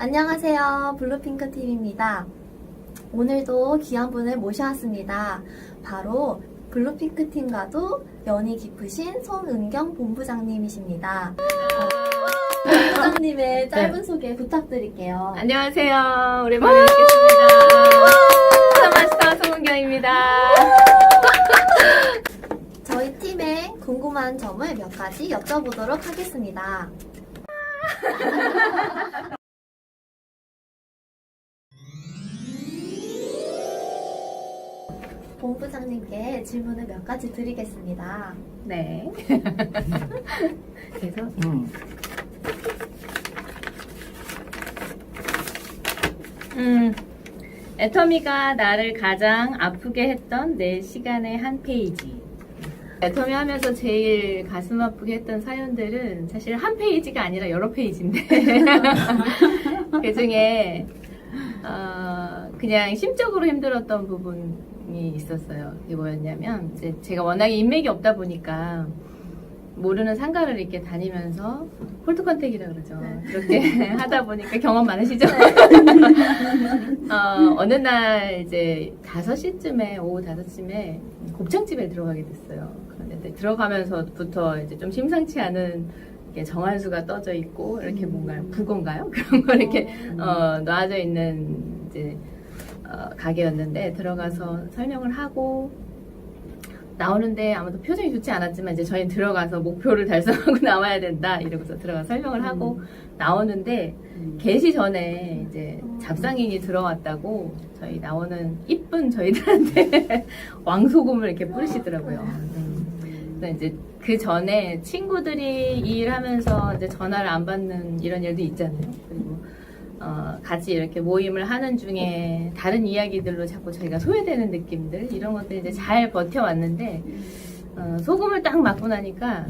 안녕하세요. 블루핑크 팀입니다. 오늘도 귀한 분을 모셔왔습니다. 바로 블루핑크 팀과도 연이 깊으신 손은경 본부장님이십니다. 어, 본부장님의 짧은 소개 부탁드릴게요. 안녕하세요. 오랜만에 뵙겠습니다. 사마스터 송은경입니다. 저희 팀의 궁금한 점을 몇 가지 여쭤보도록 하겠습니다. 본부장님께 질문을 몇 가지 드리겠습니다. 네. 그래서 음, 애터미가 나를 가장 아프게 했던 내 시간의 한 페이지. 애터미 하면서 제일 가슴 아프게 했던 사연들은 사실 한 페이지가 아니라 여러 페이지인데 그 중에 어, 그냥 심적으로 힘들었던 부분 이 있었어요. 그게 뭐였냐면 이제 제가 워낙에 인맥이 없다 보니까 모르는 상가를 이렇게 다니면서 홀트 컨택이라 그러죠. 그렇게 하다 보니까 경험 많으시죠? 어, 어느 날 이제 5시쯤에, 오후 5시쯤에 곱창집에 들어가게 됐어요. 그런데 들어가면서부터 이제 좀 심상치 않은 정한수가 떠져 있고, 이렇게 뭔가 북어인가요? 그런 거 이렇게 어, 놔져 있는 이제 어, 가게였는데 들어가서 설명을 하고 나오는데 아무도 표정이 좋지 않았지만 이제 저희 들어가서 목표를 달성하고 나와야 된다 이러고서 들어가 서 설명을 하고 나오는데 개시 전에 이제 잡상인이 들어왔다고 저희 나오는 이쁜 저희들한테 왕소금을 이렇게 뿌리시더라고요. 음. 그래서 이제 그 전에 친구들이 이 일하면서 이제 전화를 안 받는 이런 일도 있잖아요. 어, 같이 이렇게 모임을 하는 중에 다른 이야기들로 자꾸 저희가 소외되는 느낌들 이런 것들 이제 잘 버텨왔는데 어, 소금을 딱 맞고 나니까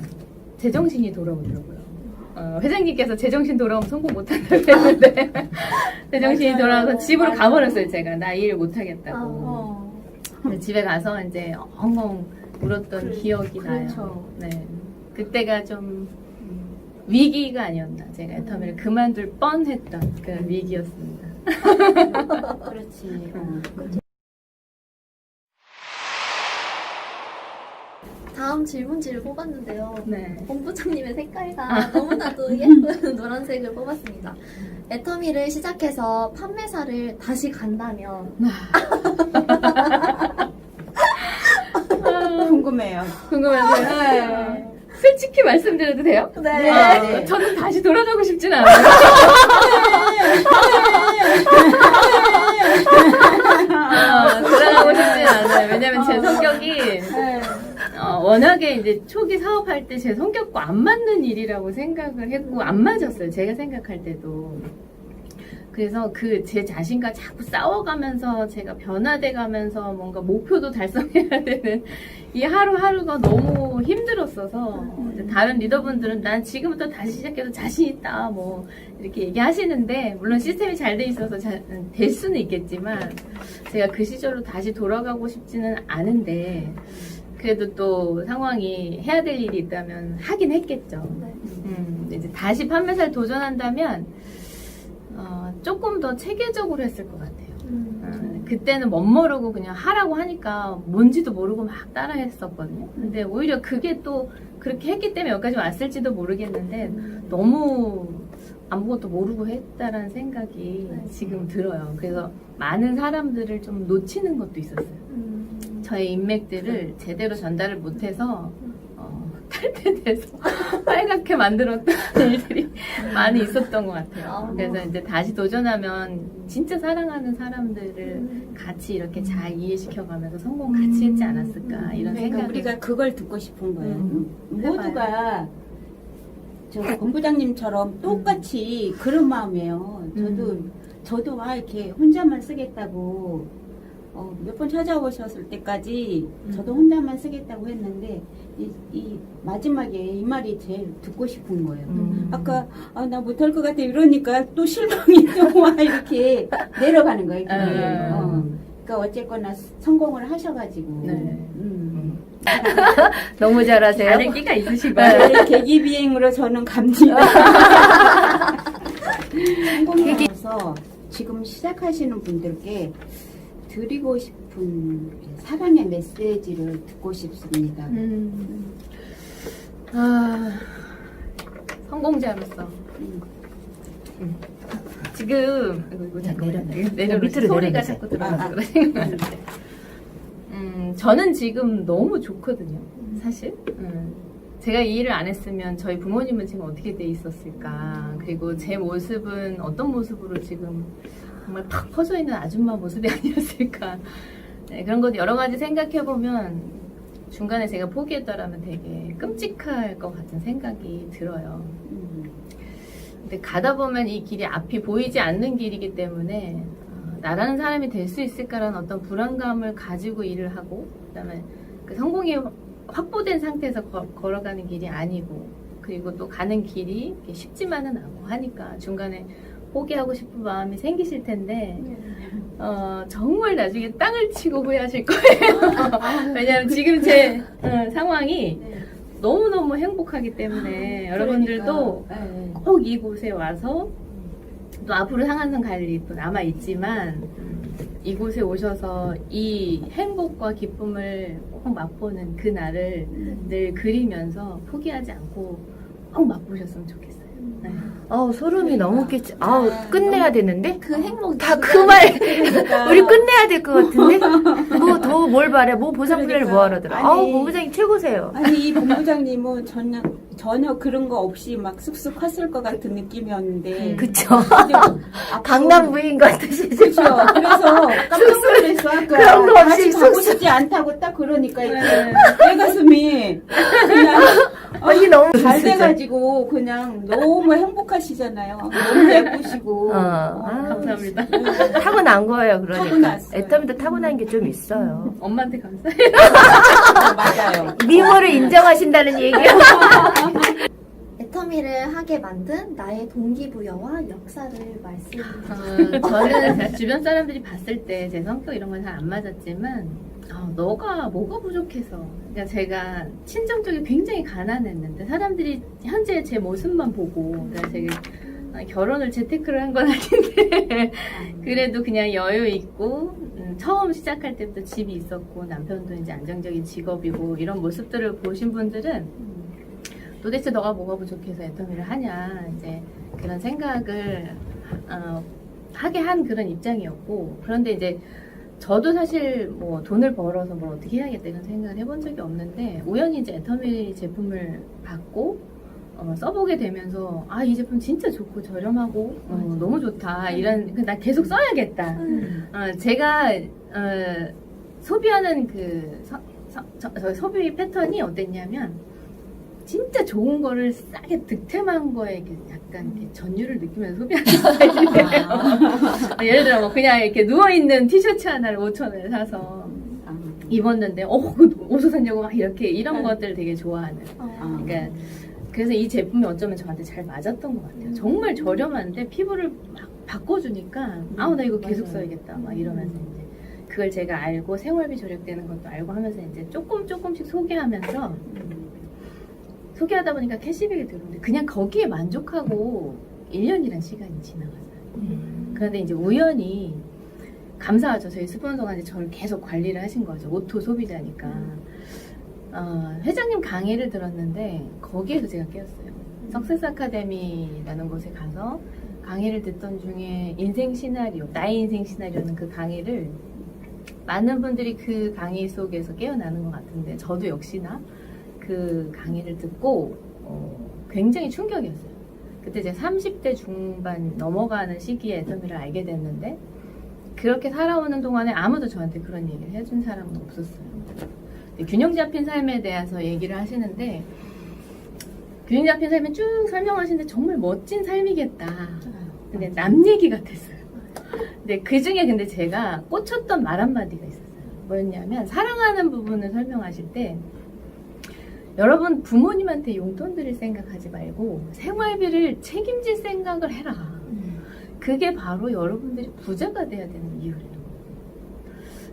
제정신이 돌아오더라고요. 어, 회장님께서 제정신 돌아오면 성공 못한다고 했는데 제정신이. 돌아와서 집으로. 가버렸어요 제가 나이일 못하겠다고 집에 가서 이제 엉엉 울었던 그- 기억이 나요. 그렇죠. 네. 그때가 좀 위기가 아니었나. 제가 애터미를 그만둘 뻔했던 그 위기였습니다. 그렇지. 다음 질문지를 뽑았는데요. 네. 본부장님의 색깔과 너무나도 예쁜 노란색을 뽑았습니다. 애터미를 시작해서 판매사를 다시 간다면 궁금해요. 궁금하세요? 솔직히 말씀드려도 돼요? 네. 어, 저는 다시 돌아가고 싶진 않아요. 어, 돌아가고 싶진 않아요. 왜냐면 제 성격이 네. 어, 워낙에 이제 초기 사업할 때 제 성격과 안 맞는 일이라고 생각을 했고 안 맞았어요. 제가 생각할 때도. 그래서 그 제 자신과 자꾸 싸워가면서 제가 변화돼 가면서 뭔가 목표도 달성해야 되는 이 하루하루가 너무 힘들었어서 다른 리더분들은 난 지금부터 다시 시작해도 자신 있다 뭐 이렇게 얘기하시는데 물론 시스템이 잘 돼 있어서 자- 될 수는 있겠지만 제가 그 시절로 다시 돌아가고 싶지는 않은데 그래도 또 상황이 해야 될 일이 있다면 하긴 했겠죠. 네. 음, 이제 다시 판매사를 도전한다면 어, 조금 더 체계적으로 했을 것 같아요. 음. 어, 그때는 멋모르고 그냥 하라고 하니까 뭔지도 모르고 막 따라 했었거든요. 근데 오히려 그게 또 그렇게 했기 때문에 여기까지 왔을지도 모르겠는데 너무 아무것도 모르고 했다라는 생각이 네. 지금 들어요. 그래서 많은 사람들을 좀 놓치는 것도 있었어요. 음. 저의 인맥들을 제대로 전달을 못해서 어, 탈퇴돼서 빨갛게 만들었던 일들이 많이 있었던 것 같아요. 아. 그래서 이제 다시 도전하면 진짜 사랑하는 사람들을 음. 같이 이렇게 잘 이해시켜가면서 성공 같이 했지 않았을까 이런 그러니까 생각을 우리가 그걸 듣고 싶은 거예요. 음. 모두가 저 본부장님처럼 똑같이 그런 마음이에요. 저도 음. 저도 아 이렇게 혼자만 쓰겠다고 어, 몇 번 찾아오셨을 때까지 음. 저도 혼자만 쓰겠다고 했는데 이, 이 마지막에 이 말이 제일 듣고 싶은 거예요. 음. 아까 아, 나 못할 것 같아 이러니까 또 실망이 또 와 이렇게 내려가는 거예요. 그게. 음. 어. 그러니까 어쨌거나 성공을 하셔가지고 네. 음. 너무 잘하세요. 다를 끼가 있으시고. 네, 계기 비행으로 저는 갑니다. 성공해서 지금 시작하시는 분들께 드리고 싶은 사랑의 메시지를 듣고 싶습니다. 음. 아, 성공자로서 음. 지금 이거, 이거 잠깐만. 내려, 내려. 내려 밑으로 소리가. 자꾸 들어가서 아, 아. 음, 저는 지금 너무 좋거든요. 사실. 음. 제가 이 일을 안 했으면 저희 부모님은 지금 어떻게 돼 있었을까. 그리고 제 모습은 어떤 모습으로 지금 정말 팍 퍼져 있는 아줌마 모습이 아니었을까. 네, 그런 것 여러 가지 생각해 보면 중간에 제가 포기했더라면 되게 끔찍할 것 같은 생각이 들어요. 음. 근데 가다 보면 이 길이 앞이 보이지 않는 길이기 때문에 어, 나라는 사람이 될 수 있을까라는 어떤 불안감을 가지고 일을 하고 그다음에 그 성공이 확보된 상태에서 거- 걸어가는 길이 아니고 그리고 또 가는 길이 쉽지만은 않고 하니까 중간에 포기하고 싶은 마음이 생기실 텐데 어, 정말 나중에 땅을 치고 후회하실 거예요. 왜냐하면 지금 제 어, 상황이 네. 너무너무 행복하기 때문에 여러분들도 그러니까, 네. 꼭 이곳에 와서 또 앞으로 상한선 갈 일도 남아 있지만 이곳에 오셔서 이 행복과 기쁨을 꼭 맛보는 그 날을 늘 그리면서 포기하지 않고 꼭 맛보셨으면 좋겠어요. 네. 아우 소름이 너무 끼치. 아우 끝내야 되는데 그 행복 다 그 말. 우리 끝내야 될 것 같은데 뭐 더 뭘 바래 뭐 보상 플레이를 그러니까. 뭐하러 들어. 아니. 아우 본부장님 최고세요. 아니 이 본부장님은 전혀 전혀 그런 거 없이 막 쑥쑥 컸을 것 같은 느낌이었는데 음. 그쵸. 근데 앞으로- 강남 부인 같으시죠. 그렇죠. 그래서 깜짝 놀랐어. 아까 그런 거 없이 다시 가고 쑥쑥. 싶지 않다고 딱 그러니까 이렇게 네. 내 가슴이 그냥 언니 너무 잘. 돼가지고 그냥 너무 행복하시잖아요. 너무 예쁘시고. 어. 아, 감사합니다. 네. 타고난 거예요. 그러니까 타고났어요. 애터미도 타고난 게 좀 있어요. 엄마한테 감사해요. 맞아요. 미모를 인정하신다는 얘기야. 애터미를 하게 만든 나의 동기부여와 역사를 말씀해 어, 저는 제 주변 사람들이 봤을 때 제 성격 이런 건 잘 안 맞았지만 아, 너가 뭐가 부족해서. 그러니까 제가 친정 쪽이 굉장히 가난했는데 사람들이 현재 제 모습만 보고 그러니까 제가 아, 결혼을 재테크를 한 건 아닌데 그래도 그냥 여유 있고 음, 처음 시작할 때부터 집이 있었고 남편도 이제 안정적인 직업이고 이런 모습들을 보신 분들은 도대체 너가 뭐가 부족해서 애터미를 하냐 이제 그런 생각을 어, 하게 한 그런 입장이었고 그런데 이제 저도 사실 뭐 돈을 벌어서 뭘 어떻게 해야겠다 이런 생각을 해본 적이 없는데 우연히 이제 애터미 제품을 받고 어, 써보게 되면서 아 이 제품 진짜 좋고 저렴하고 어, 너무 좋다 이런 그나 계속 써야겠다. 어, 제가 어, 소비하는 그 서, 서, 저- 저 소비 패턴이 어땠냐면 진짜 좋은 거를 싸게 득템한 거에 이렇게 약간 이렇게 전율을 느끼면서 소비하는 스타일이에요. 어, 예를 들어 뭐 그냥 이렇게 누워있는 티셔츠 하나를 5천 원에 사서 아, 입었는데 어 어디서 샀냐고 막 이렇게 이런 네. 것들 되게 좋아하는 아. 그러니까 그래서 이 제품이 어쩌면 저한테 잘 맞았던 것 같아요. 정말 저렴한데 피부를 막 바꿔주니까 아우 나 이거 계속 맞아요. 써야겠다 막 이러면서 이제 그걸 제가 알고 생활비 절약되는 것도 알고 하면서 이제 조금 조금씩 소개하면서 음. 소개하다 보니까 캐시백이 들어오는데 그냥 거기에 만족하고 1년이란 시간이 지나갔어요. 그런데 이제 우연히 감사하죠. 저희 스폰서가 이제 저를 계속 관리를 하신 거죠. 오토 소비자니까. 어, 회장님 강의를 들었는데 거기에서 제가 깨었어요. 석세스 아카데미라는 곳에 가서 강의를 듣던 중에 인생 시나리오, 나의 인생 시나리오는 그 강의를 많은 분들이 그 강의 속에서 깨어나는 것 같은데 저도 역시나 그 강의를 듣고 어, 굉장히 충격이었어요. 그때 제가 30대 중반 넘어가는 시기에 애터미를 알게 됐는데 그렇게 살아오는 동안에 아무도 저한테 그런 얘기를 해준 사람은 없었어요. 균형 잡힌 삶에 대해서 얘기를 하시는데 균형 잡힌 삶을 쭉 설명하시는데 정말 멋진 삶이겠다. 근데 남 얘기 같았어요. 근데 그 중에 근데 제가 꽂혔던 말 한마디가 있었어요. 뭐였냐면 사랑하는 부분을 설명하실 때 여러분 부모님한테 용돈 드릴 생각하지 말고 생활비를 책임질 생각을 해라. 그게 바로 여러분들이 부자가 돼야 되는 이유래요.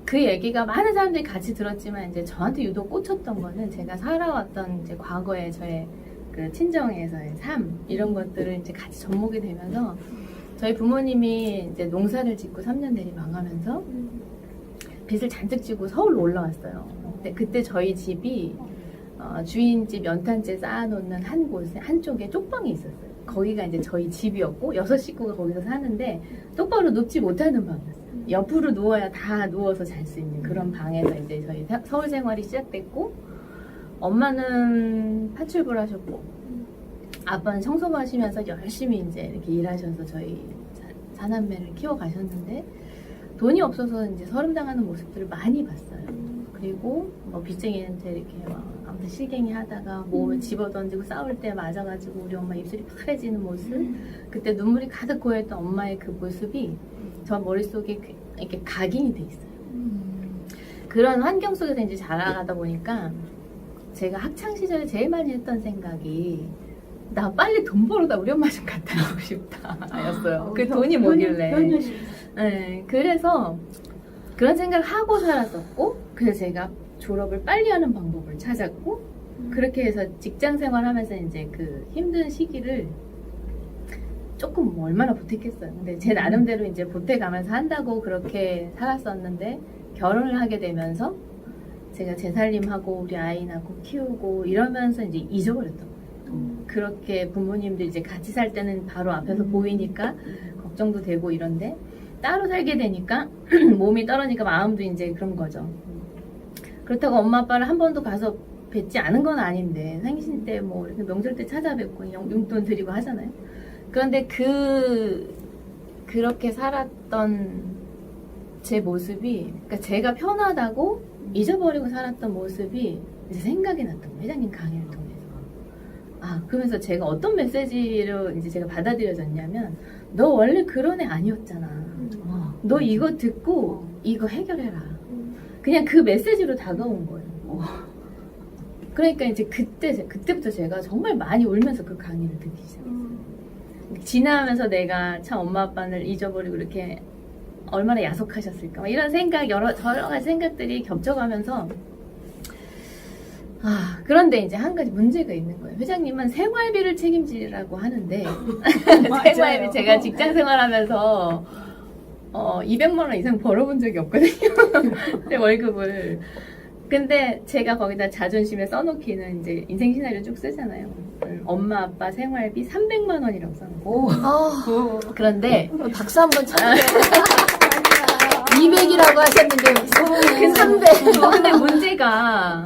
그 얘기가 많은 사람들이 같이 들었지만 이제 저한테 유독 꽂혔던 거는 제가 살아왔던 이제 과거의 저의 그 친정에서의 삶 이런 것들을 이제 같이 접목이 되면서 저희 부모님이 이제 농사를 짓고 3년 내리 망하면서 빚을 잔뜩 지고 서울로 올라왔어요. 근데 그때 저희 집이 어, 주인집 연탄재 쌓아놓는 한 곳에 한쪽에 쪽방이 있었어요. 거기가 이제 저희 집이었고 여섯 식구가 거기서 사는데 똑바로 눕지 못하는 방이었어요. 옆으로 누워야 다 누워서 잘 수 있는 그런 방에서 이제 저희 사- 서울 생활이 시작됐고 엄마는 파출부를 하셨고 아빠는 청소부 하시면서 열심히 이제 이렇게 일하셔서 저희 사- 사남매를 키워 가셨는데 돈이 없어서 이제 서름 당하는 모습들을 많이 봤어요. 그리고 뭐 빚쟁이한테 이렇게 막 아무튼 실갱이 하다가 몸을 집어던지고 싸울 때 맞아가지고 우리 엄마 입술이 파래지는 모습 그때 눈물이 가득 고여있던 엄마의 그 모습이 저 머릿속에 그- 이렇게 각인이 돼 있어요. 그런 환경 속에서 이제 자라가다 보니까 제가 학창 시절에 제일 많이 했던 생각이 나 빨리 돈 벌어다 우리 엄마 좀 갖다 주고 싶다였어요. 그 돈이 뭐길래? 네, 그래서 그런 생각을 하고 살았었고, 그래서 제가 졸업을 빨리 하는 방법을 찾았고, 그렇게 해서 직장 생활하면서 이제 그 힘든 시기를 조금 뭐 얼마나 보탰겠어요. 근데 제 나름대로 이제 보태가면서 한다고 그렇게 살았었는데, 결혼을 하게 되면서 제가 제 살림하고 우리 아이 낳고 키우고 이러면서 이제 잊어버렸던 거예요. 그렇게 부모님들 이제 같이 살 때는 바로 앞에서 보이니까 걱정도 되고 이런데 따로 살게 되니까 몸이 떨어지니까 마음도 이제 그런 거죠. 그렇다고 엄마 아빠를 한 번도 가서 뵙지 않은 건 아닌데 생신 때 뭐 이렇게 명절 때 찾아뵙고 용- 용돈 드리고 하잖아요. 그런데 그 그렇게 살았던 제 모습이 그러니까 제가 편하다고 잊어버리고 살았던 모습이 이제 생각이 났던 거예요. 회장님 강의를 통해서. 아, 그러면서 제가 어떤 메시지로 이제 제가 받아들여졌냐면 너 원래 그런 애 아니었잖아. 어. 너 이거 듣고 이거 해결해라. 그냥 그 메시지로 다가온 거예요. 어. 그러니까 이제 그때 그때부터 제가 정말 많이 울면서 그 강의를 듣기 시작했어요. 지나면서 내가 참 엄마 아빠를 잊어버리고 이렇게 얼마나 야속하셨을까 막 이런 생각 여러 여러 가지 생각들이 겹쳐가면서 아 그런데 이제 한 가지 문제가 있는 거예요. 회장님은 생활비를 책임지라고 하는데 생활비 제가 직장 생활하면서 어 200만 원 이상 벌어본 적이 없거든요. 내 월급을. 근데 제가 거기다 자존심에 써놓기는 이제 인생 시나리오 쭉 쓰잖아요. 음, 엄마 아빠 생활비 300만 원이라고 써놓고. 아, 그런데 박수 한번 쳐주세요. 200이라고 하셨는데 그 300. 어, 근데 문제가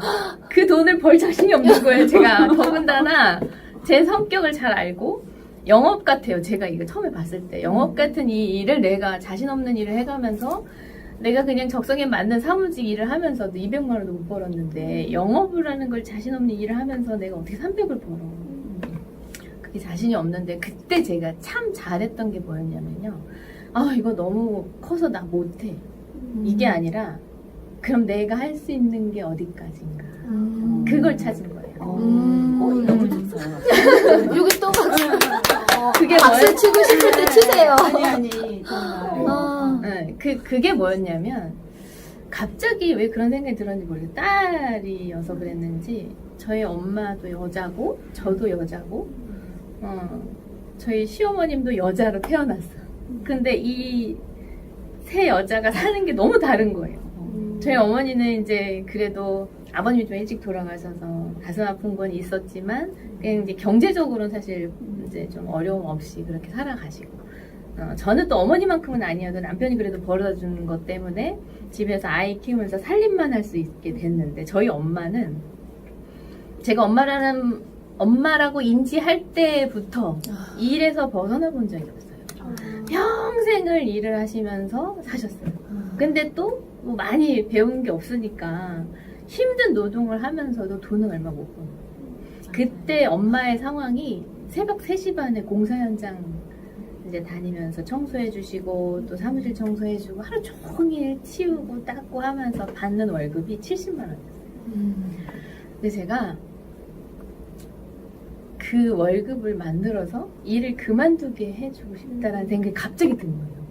그 돈을 벌 자신이 없는 거예요. 제가 더군다나 제 성격을 잘 알고 영업 같아요. 제가 이거 처음에 봤을 때 영업 같은 이 일을 내가 자신 없는 일을 해가면서 내가 그냥 적성에 맞는 사무직 일을 하면서도 200만 원도 못 벌었는데 영업을 하는 걸 자신 없는 일을 하면서 내가 어떻게 300을 벌어? 그게 자신이 없는데 그때 제가 참 잘했던 게 뭐였냐면요. 아 이거 너무 커서 나 못해. 이게 아니라 그럼 내가 할 수 있는 게 어디까지인가 음. 그걸 찾은 거예요. 음. 어, 너무 좋다. 여기 또 박수. 그게 박수? 치고 싶을 때 치세요. 아니 아니 정말. 아, 네, 그 그게 뭐였냐면 갑자기 왜 그런 생각이 들었는지 모르겠어요. 딸이어서 그랬는지 저희 엄마도 여자고 저도 여자고 어, 저희 시어머님도 여자로 태어났어. 근데 이 세 여자가 사는 게 너무 다른 거예요. 저희 어머니는 이제 그래도 아버님이 좀 일찍 돌아가셔서 가슴 아픈 건 있었지만 그냥 이제 경제적으로는 사실 이제 좀 어려움 없이 그렇게 살아가시고 어, 저는 또 어머니만큼은 아니어도 남편이 그래도 벌어다 주는 것 때문에 집에서 아이 키우면서 살림만 할 수 있게 됐는데 저희 엄마는 제가 엄마라는 엄마라고 인지할 때부터 일에서 벗어나 본 적이 없어요. 평생을 일을 하시면서 사셨어요. 근데 또 뭐 많이 배운 게 없으니까 힘든 노동을 하면서도 돈은 얼마 못 버는 거예요. 그때 엄마의 상황이 새벽 3시 반에 공사 현장 이제 다니면서 청소해 주시고 또 사무실 청소해 주고 하루 종일 치우고 닦고 하면서 받는 월급이 70만 원이었어요. 근데 제가 그 월급을 만들어서 일을 그만두게 해주고 싶다라는 생각이 갑자기 든 거예요.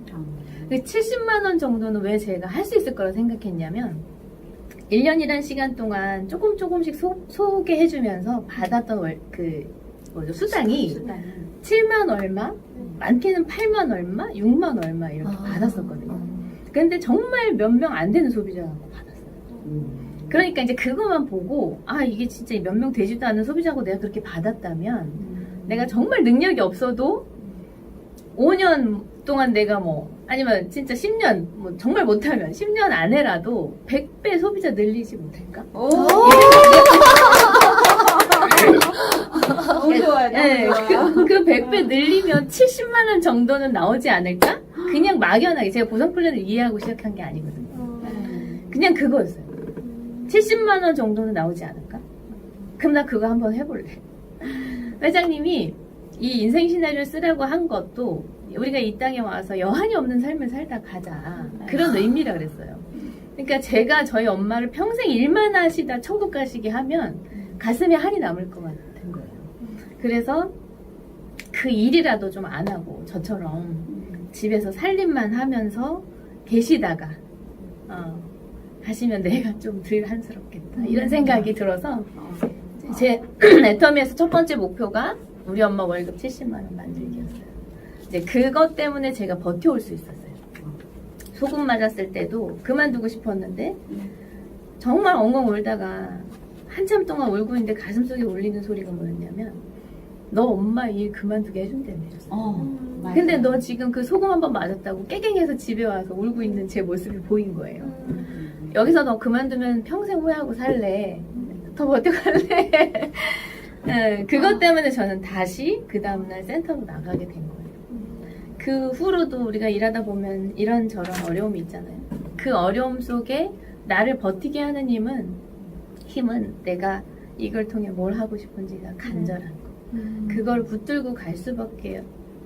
그 70만 원 정도는 왜 제가 할 수 있을 거라 생각했냐면 1년이란 시간 동안 조금 조금씩 소, 소개해주면서 받았던 월, 그 뭐죠 수당이 수당이. 7만 얼마, 많게는 8만 얼마, 6만 얼마 이렇게 아. 받았었거든요. 근데 정말 몇 명 안 되는 소비자가 받았어요. 그러니까 이제 그것만 보고 아 이게 진짜 몇 명 되지도 않은 소비자고 내가 그렇게 받았다면 내가 정말 능력이 없어도 5년 동안 내가 뭐 아니면 진짜 10년 뭐 정말 못하면 10년 안에라도 100배 소비자 늘리지 못할까? 오. 너무 좋아요. 네, 너무 좋아요. 그, 그 100배 늘리면 70만 원 정도는 나오지 않을까? 그냥 막연하게 제가 보상 플랜을 이해하고 시작한 게 아니거든요. 네. 그냥 그거였어요. 70만 원 정도는 나오지 않을까? 그럼 나 그거 한번 해볼래. 회장님이 이 인생 시나리오를 쓰라고 한 것도 우리가 이 땅에 와서 여한이 없는 삶을 살다 가자. 그런 의미라 그랬어요. 그러니까 제가 저희 엄마를 평생 일만 하시다 천국 가시게 하면 가슴에 한이 남을 것 같은 거예요. 그래서 그 일이라도 좀 안 하고 저처럼 집에서 살림만 하면서 계시다가 어, 하시면 내가 좀 덜 한스럽겠다 이런 생각이 들어서 제 애터미에서 첫 번째 목표가 우리 엄마 월급 70만 원 만들기였어요. 이제 그것 때문에 제가 버텨올 수 있었어요. 소금 맞았을 때도 그만두고 싶었는데 정말 엉엉 울다가 한참 동안 울고 있는데 가슴속에 울리는 소리가 뭐였냐면 너 엄마 일 그만두게 해준다며 어. 근데 너 지금 그 소금 한 번 맞았다고 깨갱해서 집에 와서 울고 있는 제 모습이 보인 거예요. 여기서 너 그만두면 평생 후회하고 살래. 더 버텨갈래. 네, 그것 때문에 저는 다시 그 다음날 센터로 나가게 된 거예요. 그 후로도 우리가 일하다 보면 이런저런 어려움이 있잖아요. 그 어려움 속에 나를 버티게 하는 힘은, 힘은 내가 이걸 통해 뭘 하고 싶은지가 간절한 거. 그걸 붙들고 갈 수밖에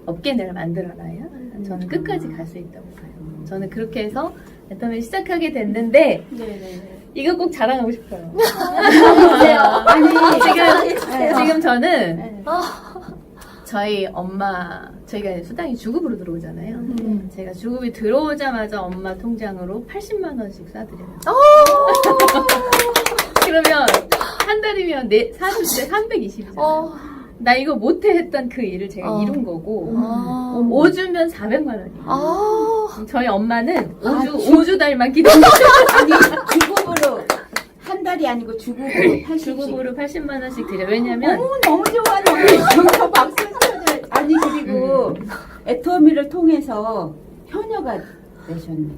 없게 내가 만들어놔야 저는 끝까지 갈 수 있다고 봐요. 저는 그렇게 해서 애터미를 시작하게 됐는데 네네. 이거 꼭 자랑하고 싶어요. 아니 지금 지금 저는 네. 저희 엄마 저희가 수당이 주급으로 들어오잖아요. 음. 제가 주급이 들어오자마자 엄마 통장으로 80만 원씩 쏴드려요. 그러면 한 달이면 네 40대 320이잖아요. 어. 나 이거 못해 했던 그 일을 제가 어. 이룬 거고 아. 5주면 400만 원이에요. 아. 저희 엄마는 아, 5주, 주- 5주 달만 기다려. 아니 주급으로 한 달이 아니고 주급으로 80씩. 주급으로 80만 원씩 드려. 왜냐면 어머 너무 좋아 너무 좋아 박수 그리고 음. 애터미를 통해서 효녀가 되셨네.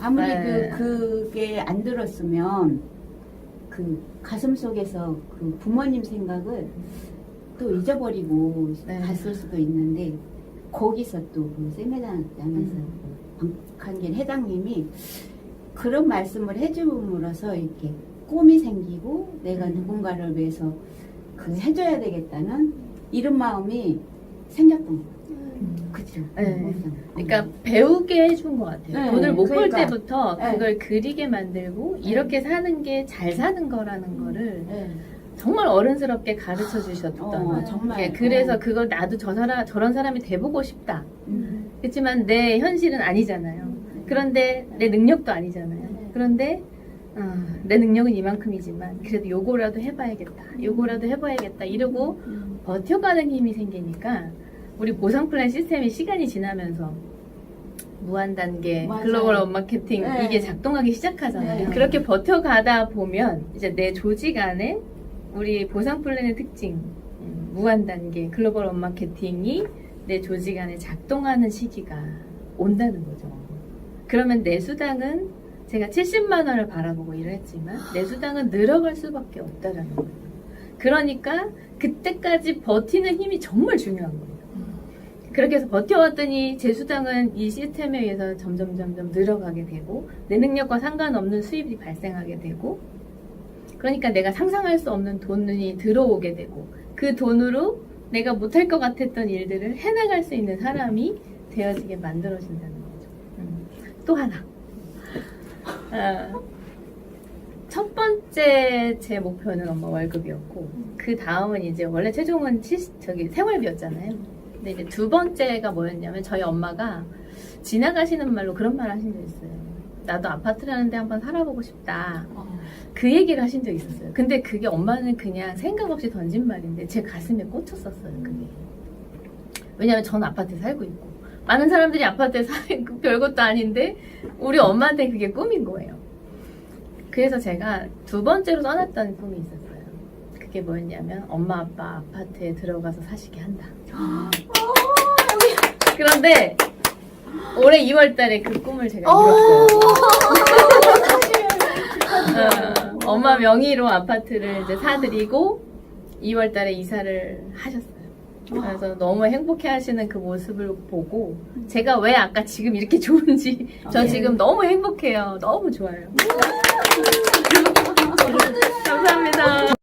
아무리 네. 그 그게 안 들었으면 그 가슴 속에서 그 부모님 생각을 또 잊어버리고 네. 갔을 수도 있는데 거기서 또그 세미나장에서 음. 박한길 회장님이 그런 말씀을 해줌으로써 이렇게 꿈이 생기고 내가 음. 누군가를 위해서 그 해줘야 되겠다는 이런 마음이 생겼던 거예요. 그죠? 네. 그러니까 배우게 해준 것 같아요. 네, 돈을 못 벌 그러니까. 때부터 네. 그걸 그리게 만들고 이렇게 사는 게 잘 사는 거라는 거를 네. 정말 어른스럽게 가르쳐 주셨던 어, 정말. 예, 그래서 어. 그걸 나도 저 사람 저런 사람이 돼보고 싶다. 음. 그렇지만 내 현실은 아니잖아요. 그런데 내 능력도 아니잖아요. 그런데 어, 내 능력은 이만큼이지만 그래도 요거라도 해봐야겠다. 요거라도 해봐야겠다. 이러고 음. 버텨가는 힘이 생기니까 우리 보상 플랜 시스템이 시간이 지나면서 무한 단계 맞아요. 글로벌 마케팅 네. 이게 작동하기 시작하잖아요. 네. 그렇게 버텨가다 보면 이제 내 조직 안에 우리 보상 플랜의 특징 음, 무한 단계 글로벌 마케팅이 내 조직 안에 작동하는 시기가 온다는 거죠. 그러면 내 수당은 제가 70만 원을 바라보고 일을 했지만 내 수당은 늘어갈 수밖에 없다라는 거예요. 그러니까 그때까지 버티는 힘이 정말 중요한 거예요. 그렇게 해서 버텨왔더니 제 수당은 이 시스템에 의해서 점점 점점 늘어가게 되고 내 능력과 상관없는 수입이 발생하게 되고 그러니까 내가 상상할 수 없는 돈이 들어오게 되고 그 돈으로 내가 못할 것 같았던 일들을 해나갈 수 있는 사람이 되어지게 만들어진다는 거죠. 음. 또 하나. 어, 첫 번째 제 목표는 엄마 월급이었고 그 다음은 이제 원래 최종은 70, 저기 생활비였잖아요. 근데 이제 두 번째가 뭐였냐면 저희 엄마가 지나가시는 말로 그런 말 하신 적 있어요. 나도 아파트라는 데 한번 살아보고 싶다. 그 얘기를 하신 적이 있었어요. 근데 그게 엄마는 그냥 생각 없이 던진 말인데 제 가슴에 꽂혔었어요. 그게. 왜냐면 전 아파트에 살고 있고 많은 사람들이 아파트에 사는 그 별것도 아닌데 우리 엄마한테 그게 꿈인 거예요. 그래서 제가 두 번째로 써놨던 꿈이 있었어요. 그게 뭐였냐면 엄마 아빠 아파트에 들어가서 사시게 한다. 그런데 올해 2월 달에 그 꿈을 제가 이뤘어요. 어, 엄마 명의로 아파트를 이제 사드리고 2월 달에 이사를 하셨어요. 그래서 너무 행복해 하시는 그 모습을 보고 제가 왜 아까 지금 이렇게 좋은지 저 지금 너무 행복해요. 너무 좋아요. 감사합니다.